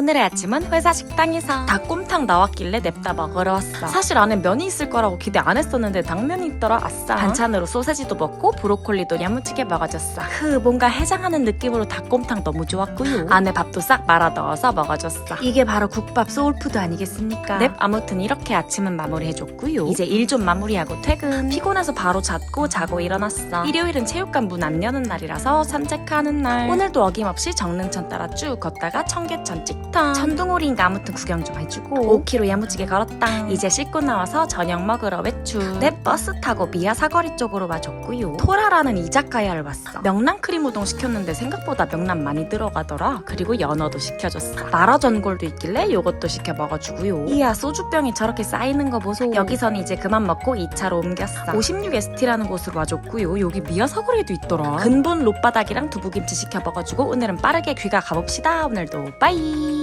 오늘의 아침은 회사 식당에서 닭곰탕 나왔길래 냅다 먹으러 왔어. 사실 안에 면이 있을 거라고 기대 안 했었는데 당면이 있더라. 아싸. 반찬으로 소세지도 먹고 브로콜리도 야무지게 먹어줬어. 그 뭔가 해장하는 느낌으로 닭곰탕 너무 좋았고요. 안에 밥도 싹 말아 넣어서 먹어줬어. 이게 바로 국밥 소울푸드 아니겠습니까? 넵. 아무튼 이렇게 아침은 마무리해줬고요. 이제 일 좀 마무리하고 퇴근. 피곤해서 바로 잤고 자고 일어났어. 일요일은 체육관 문 안 여는 날이라서 산책하는 날. 오늘도 어김없이 정릉천 따라 쭉 걷다가 청계천 찍 턴. 천둥오리인가 아무튼 구경 좀 해주고 5km 야무지게 걸었다. 이제 씻고 나와서 저녁 먹으러 외출. 내 버스 타고 미아 사거리 쪽으로 와줬고요. 토라라는 이자카야를 왔어. 명란 크림 우동 시켰는데 생각보다 명란 많이 들어가더라. 그리고 연어도 시켜줬어. 마라 전골도 있길래 요것도 시켜 먹어주고요. 이야 소주병이 저렇게 쌓이는 거 보소. 여기선 이제 그만 먹고 2차로 옮겼어. 56ST라는 곳으로 와줬고요. 여기 미아 사거리에도 있더라. 근본 롯바닥이랑 두부김치 시켜 먹어주고 오늘은 빠르게 귀가 가봅시다. 오늘도 빠이.